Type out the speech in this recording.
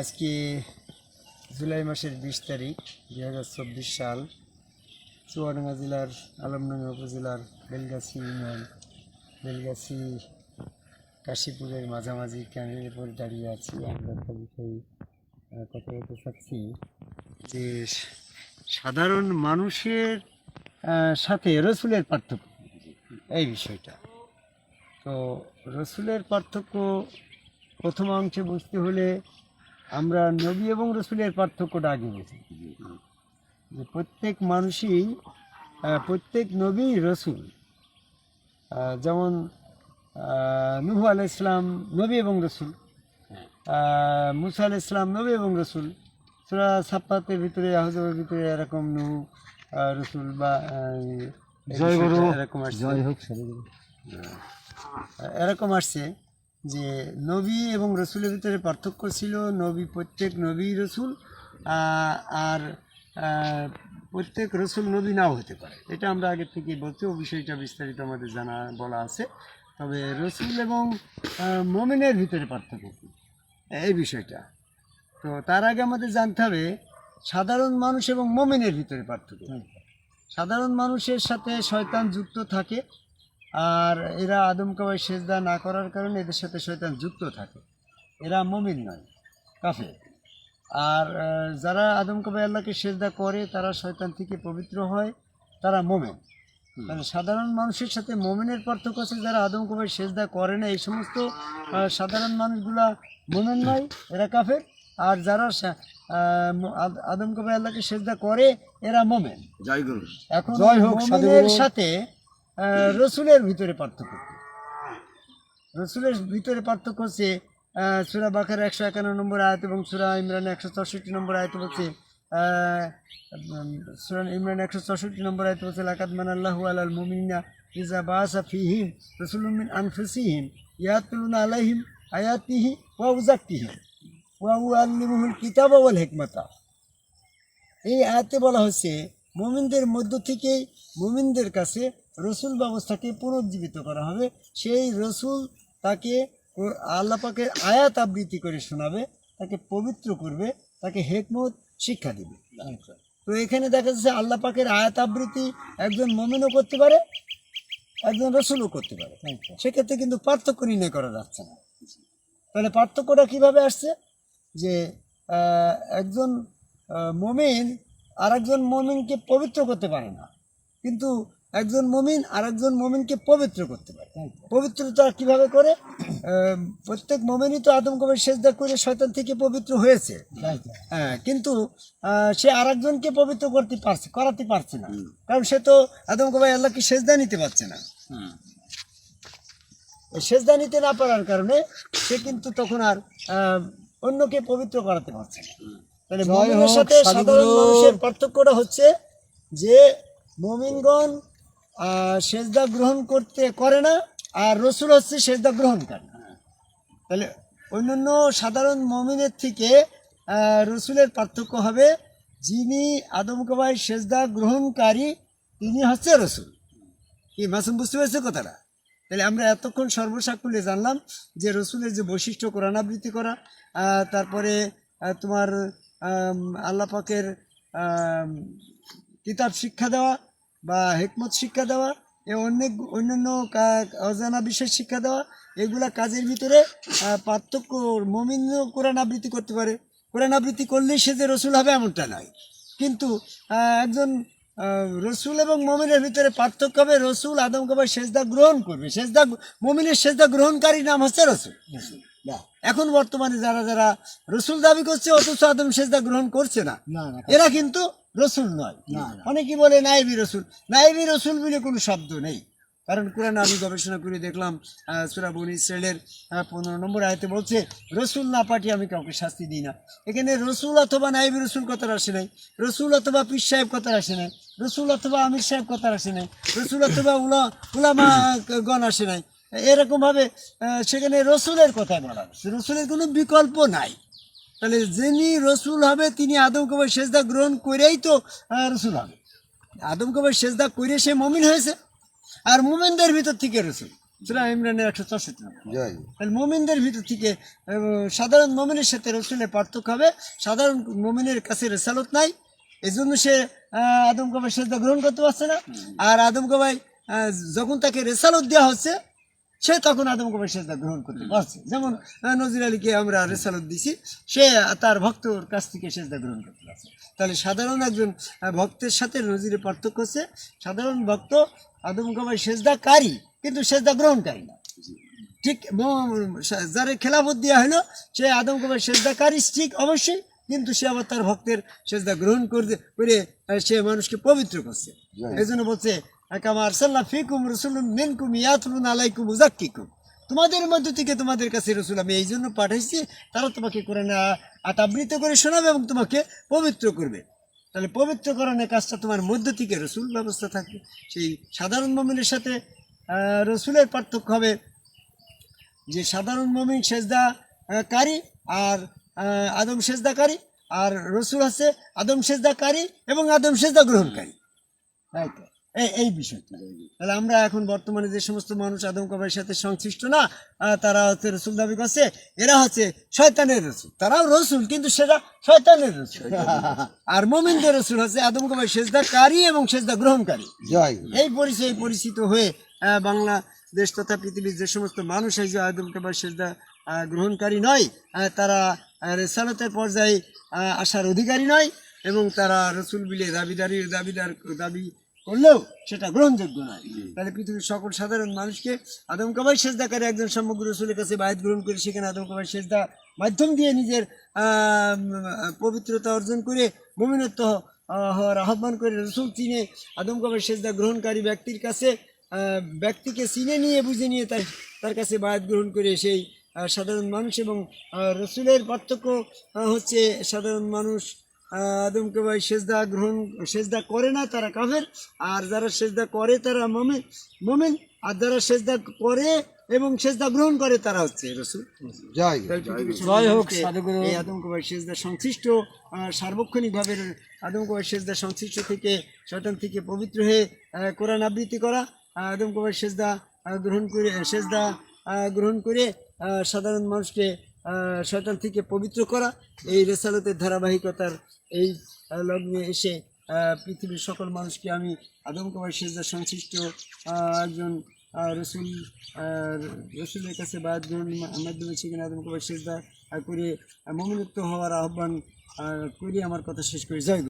আজকে জুলাই মাসের বিশ তারিখ, দুই হাজার চব্বিশ সাল, চুয়াডাঙ্গা জেলার আলমডাঙ্গা উপজেলার বেলগাছি ইউনিয়ন, বেলগাছি কাশীপুরের মাঝামাঝি ক্যান্ডেলের উপর দাঁড়িয়ে আছি। আমরা একটা বিষয়ে কথা বলতে চাচ্ছি যে সাধারণ মানুষের সাথে রসুলের পার্থক্য। এই বিষয়টা। তো রসুলের পার্থক্য প্রথম অংশে বুঝতে হলে আমরা নবী এবং রসুলের পার্থক্যটা আগে বুঝি। যে প্রত্যেক মানুষই প্রত্যেক নবী রসুল। যেমন নুহু আল ইসলাম নবী এবং রসুল। মুসা আল ইসলাম নবী এবং রসুল। সুরা সাপ্পাতের ভিতরে আহজবের ভিতরে এরকম নুহু রসুল বা এরকম আসছে। এরকম আসছে। যে নবী এবং রসুলের ভিতরে পার্থক্য ছিল, নবী প্রত্যেক নবী রসুল আর প্রত্যেক রসুল নবী নাও হতে পারে। এটা আমরা আগে থেকে বলছি, ও বিষয়টা বিস্তারিত আমাদের জানা, বলা আছে। তবে রসুল এবং মমিনের ভিতরে পার্থক্য কী? এই বিষয়টা। তো তার আগে আমাদের জানতে হবে, সাধারণ মানুষ এবং মমিনের ভিতরে পার্থক্য সাধারণ মানুষের সাথে শয়তান যুক্ত থাকে আর এরা আদম কাবাই সেজদা না করার কারণে এদের সাথে শয়তান যুক্ত থাকে। এরা মমিন নয় কাফে আর যারা আদম কাবাই আল্লাহকে সেজদা করে তারা শয়তান থেকে পবিত্র হয় তারা মোমেন। মানে সাধারণ মানুষের সাথে মোমেনের পার্থক্য আছে যারা আদম কাবাই সেজদা করে না এই সমস্ত সাধারণ মানুষগুলা মোমেন নয় এরা কাফের। আর যারা আদম কাবাই আল্লাহকে সেজদা করে এরা মোমেন। জয় গুরু। এখন জয় হোক, সাথে রসুলের ভিতরে পার্থক্য? রসুলের ভিতরে পার্থক্য হচ্ছে সুরা বাখার একশো একান্ন নম্বর আয়ত এবং সুরা ইমরান একশো চৌষট্টি নম্বর আয়ত বলছে আহ, উম, সুরা ইমরান একশো চৌষট্টি নম্বর আয়ত বলছে লাকাত মান আল্লাহু আলাল মুমিনা ইজা বাসা ফিহিম রসুলুম মিন আনফুসিহিম ইয়াতুলুনা আলাইহিম আয়াতিহি ওয়া উজাক্কিহিম ওয়া উ উআল্লিমুহুল কিতাবা ওয়াল হিকমাতা এই আয়াতে বলা হচ্ছে মুমিনদের মধ্য থেকেই মুমিনদের কাছে রসুল ব্যবস্থাকে পুনর্জীবিত করা হবে। সেই রসুল তাকে পাকের আয়াত আবৃত্তি করে শোনাবে, তাকে পবিত্র করবে, তাকে হেকমত, শিক্ষা দিবে। তো এখানে দেখা যাচ্ছে আল্লাহ পাকের আয়াত আবৃত্তি একজন মমিনও করতে পারে, একজন রসুলও করতে পারে। সেক্ষেত্রে কিন্তু পার্থক্য নির্ণয় করা যাচ্ছে না। তাহলে পার্থক্যটা কীভাবে আসছে? যে একজন মমিন আর একজন মমিনকে পবিত্র করতে পারে না। কিন্তু একজন মমিন আর একজন মমিনকে পবিত্র করতে পারে। পবিত্রতা কীভাবে করে? প্রত্যেক মমিনই তো আদম কবে সেজদা করে শয়তান থেকে পবিত্র হয়েছে। হ্যাঁ কিন্তু সে আর একজনকে পবিত্র করতে পারছে করাতে পারছে না। কারণ সে তো আদম কবাই আল্লাহকে সেজদা নিতে পারছে না। সেজদা নিতে না পারার কারণে সে কিন্তু তখন আর অন্যকে পবিত্র করাতে পারছে না। তাহলে মমিনের সাথে সাধারণ মানুষের পার্থক্যটা হচ্ছে যে মমিনগণ সেজদা গ্রহণ করতে করে না আর রসুল হচ্ছে সেজদা গ্রহণ করে তাহলে অন্যান্য সাধারণ মমিনের থেকে রসুলের পার্থক্য হবে যিনি আদম কবাই সেজদা গ্রহণকারী তিনি হচ্ছে রসুল। কি মাসুম বুঝতে পেরেছে কথাটা? তাহলে আমরা এতক্ষণ সর্বসাকুল্যে জানলাম যে রসুলের যে বৈশিষ্ট্য কোরআন আবৃত্তি করা তারপরে তোমার আম, আল্লাহ পাকের আম, কিতাব শিক্ষা দেওয়া বা হেকমত শিক্ষা দেওয়া এ অনেক অন্যান্য অজানা বিষয় শিক্ষা দেওয়া এগুলা কাজের ভিতরে পার্থক্য মমিন কোরআন আবৃত্তি করতে পারে। কোরআন আবৃত্তি করলেই সে যে রসুল হবে এমনটা নয়। কিন্তু একজন রসুল এবং মমিনের ভিতরে পার্থক্য হবে রসুল আদম কবার সেজদা গ্রহণ করবে। সেজদা মমিনের সেজদা গ্রহণকারী নাম হচ্ছে রসুল। এখন বর্তমানে যারা যারা রসুল দাবি করছে অথচ আদম সেজদা গ্রহণ করছে না। এরা কিন্তু রসুল নয়। অনেকেই বলে নাইবি রসুল। নাইবি রসুল বলে কোনো শব্দ নেই। কারণ কোরআন আমি গবেষণা করে দেখলাম সুরাবন ইসরায়েলের পনেরো নম্বর আয়তে বলছে রসুল না পাঠিয়ে আমি কাউকে শাস্তি দিই না। এখানে রসুল অথবা নাইবি রসুল কথার আসে নাই। রসুল অথবা পীর সাহেব কথার আসে নাই। রসুল অথবা আমির সাহেব কথার আসে নাই। রসুল অথবা উলা উলামা গণ আসে নাই। এরকমভাবে সেখানে রসুলের কথা বলা রসুলের কোনো বিকল্প নাই। তাহলে যিনি রসুল হবে তিনি আদম কবর সেজদা গ্রহণ করেই তো রসুল হবে। আদম কবর সেজদা করে সে মমিন হয়েছে। আর মুমিনদের ভিতর থেকে রসুল। সুরা ইমরানের একশো চৌষট্টি নম্বর মোমিনদের ভিতর থেকে সাধারণ মোমিনের সাথে রসুলের পার্থক্য হবে। সাধারণ মোমিনের কাছে রেসালত নাই। এই জন্য সে আদম কবাই সেজদা গ্রহণ করতে পারছে না। আর আদম কবাই যখন তাকে রেসালত দেওয়া হচ্ছে সে তখন আদম কবাই সেজদা গ্রহণ করতে পারছে। যেমন নজির আলীকে আমরা রেসালত দিছি সে তার ভক্তর কাছ থেকে সেজদা গ্রহণ করতে পারছে। তাহলে সাধারণ একজন ভক্তের সাথে নজিরের পার্থক্য হচ্ছে সাধারণ ভক্ত আদম কবাই সেজদাকারী কিন্তু সেজদা গ্রহণকারী না। ঠিক যারে খেলাফত দেওয়া হলো সে আদম কবার সেজদাকারী ঠিক অবশ্যই কিন্তু সে আবার তার ভক্তের সেজদা গ্রহণ করতে করে সে মানুষকে পবিত্র করছে। এই জন্য বলছে ফিকুম তোমাদের মধ্য থেকে তোমাদের কাছে রসুল আমি এই জন্য পাঠাইছি তারা তোমাকে কোরআনে আতাবৃত করে শোনাবে এবং তোমাকে পবিত্র করবে। তাহলে পবিত্রকরণের কাজটা তোমার মধ্য থেকে রসুল ব্যবস্থা থাকবে। সেই সাধারণ মমিনের সাথে রসুলের পার্থক্য হবে যে সাধারণ মমিন সেজদা আহ, কারি আর আদম সেজদাকারী আর রসুল আছে আদম সেজদাকারী এবং আদম সেজদা গ্রহণকারী। তাই তো? এই এই বিষয়টা। তাহলে আমরা এখন বর্তমানে যে সমস্ত মানুষ আদম সাথে সংশ্লিষ্ট না তারা হচ্ছে রসুল দাবি করছে এরা হচ্ছে শয়তানের রসুল। তারাও রসুল কিন্তু সেটা শয়তানের রসুল। আর মোমিনদের রসুল হচ্ছে আদম কবাই সেজদাকারী এবং সেজদা গ্রহণকারী। এই পরিচয়ে পরিচিত হয়ে আহ, বাংলাদেশ তথা পৃথিবীর যে সমস্ত মানুষ এই যে আদম সেজদা গ্রহণকারী নয় তারা রেসালতের পর্যায়ে আসার অধিকারী নয় এবং তারা রসুল বিলে দাবিদারির দাবিদার দাবি করলেও সেটা গ্রহণযোগ্য নয়। তাহলে পৃথিবীর সকল সাধারণ মানুষকে আদম কাবাই সেজদাকারী একজন সমগ্র রসুলের কাছে বায়ত গ্রহণ করে সেখানে আদম কাবাই সেজদা মাধ্যম দিয়ে নিজের পবিত্রতা অর্জন করে মমিনত্ব হওয়ার আহ্বান করে রসুল চিনে আদম কাবাই সেজদা গ্রহণকারী ব্যক্তির কাছে ব্যক্তিকে চিনে নিয়ে বুঝে নিয়ে তার তার কাছে বায়াত গ্রহণ করে সেই সাধারণ মানুষ এবং রসুলের পার্থক্য হচ্ছে সাধারণ মানুষ আহ, আদম কাবাই সেজদা গ্রহণ সেজদা করে না তারা কাফের। আর যারা সেজদা করে তারা মমিন মমিন। আর যারা সেজদা করে এবং সেজদা গ্রহণ করে তারা হচ্ছে রসুল। জয় জয় হোক সাধুগুরু এই আদমকুমার সেজদা সংশ্লিষ্ট সার্বক্ষণিকভাবে আদমকুমার সেজদা সংশ্লিষ্ট থেকে শয়তান থেকে পবিত্র হয়ে কোরআন আবৃত্তি করা আদমকুমার সেজদা গ্রহণ করে সেজদা গ্রহণ করে সাধারণ মানুষকে শয়তান থেকে পবিত্র করা এই রেসালতের ধারাবাহিকতার এই লগ্নে এসে পৃথিবীর সকল মানুষকে আমি আদমকুমার শেষদার সংশ্লিষ্ট একজন রসুল রসুলের কাছে বা মাধ্যমে সেখানে আদম কুমার শেষদা করে মমিনুক্ত হওয়ার আহ্বান আহ, করি আমার কথা শেষ করে গুরু।